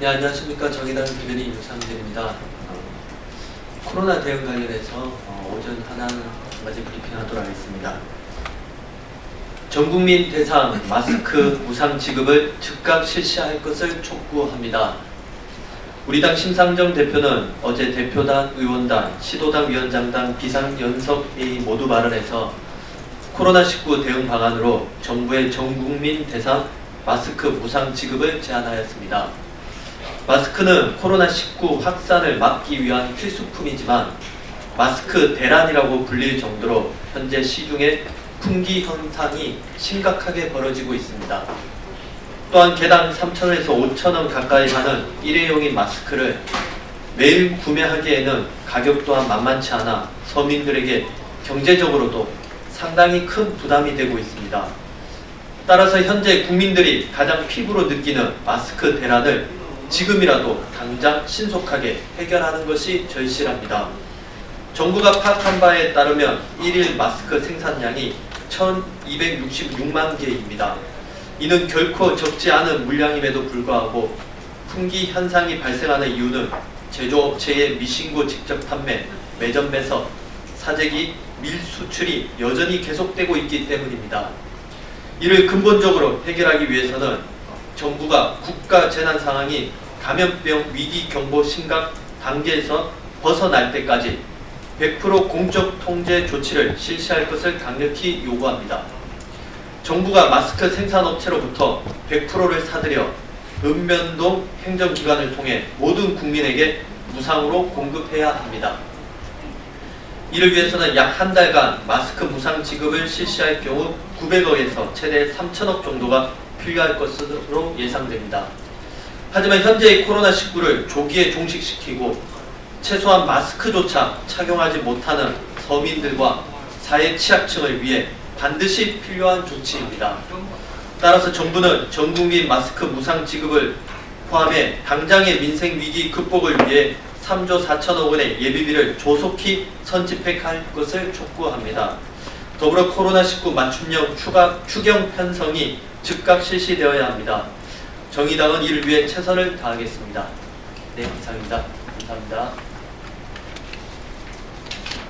네, 안녕하십니까. 정의당 대변인 유상진입니다. 어, 코로나 대응 관련해서 어, 오전 하나 한 가지 브리핑하도록 하겠습니다. 전국민 대상 마스크 무상 지급을 즉각 실시할 것을 촉구합니다. 우리 당 심상정 대표는 어제 대표단, 의원단, 시도당 위원장단 비상연석회의 모두 발언해서 코로나19 대응 방안으로 정부의 전국민 대상 마스크 무상 지급을 제안하였습니다. 마스크는 코로나19 확산을 막기 위한 필수품이지만 마스크 대란이라고 불릴 정도로 현재 시중에 품귀 현상이 심각하게 벌어지고 있습니다. 또한 개당 3,000원에서 5,000원 가까이 하는 일회용인 마스크를 매일 구매하기에는 가격 또한 만만치 않아 서민들에게 경제적으로도 상당히 큰 부담이 되고 있습니다. 따라서 현재 국민들이 가장 피부로 느끼는 마스크 대란을 지금이라도 당장 신속하게 해결하는 것이 절실합니다. 정부가 파악한 바에 따르면 일일 마스크 생산량이 1266만 개입니다. 이는 결코 적지 않은 물량임에도 불구하고 품귀 현상이 발생하는 이유는 제조업체의 미신고 직접 판매, 매점 매석, 사재기, 밀 수출이 여전히 계속되고 있기 때문입니다. 이를 근본적으로 해결하기 위해서는 정부가 국가 재난 상황이 감염병 위기 경보 심각 단계에서 벗어날 때까지 100% 공적 통제 조치를 실시할 것을 강력히 요구합니다. 정부가 마스크 생산업체로부터 100%를 사들여 읍면동 행정기관을 통해 모든 국민에게 무상으로 공급해야 합니다. 이를 위해서는 약 한 달간 마스크 무상 지급을 실시할 경우 900억에서 최대 3천억 정도가 필요할 것으로 예상됩니다. 하지만 현재의 코로나19를 조기에 종식시키고 최소한 마스크조차 착용하지 못하는 서민들과 사회 취약층을 위해 반드시 필요한 조치입니다. 따라서 정부는 전 국민 마스크 무상 지급을 포함해 당장의 민생 위기 극복을 위해 3조 4천억 원의 예비비를 조속히 선집할 것을 촉구합니다. 더불어 코로나19 맞춤형 추가, 추경 편성이 즉각 실시되어야 합니다. 정의당은 이를 위해 최선을 다하겠습니다. 네, 이상입니다. 감사합니다.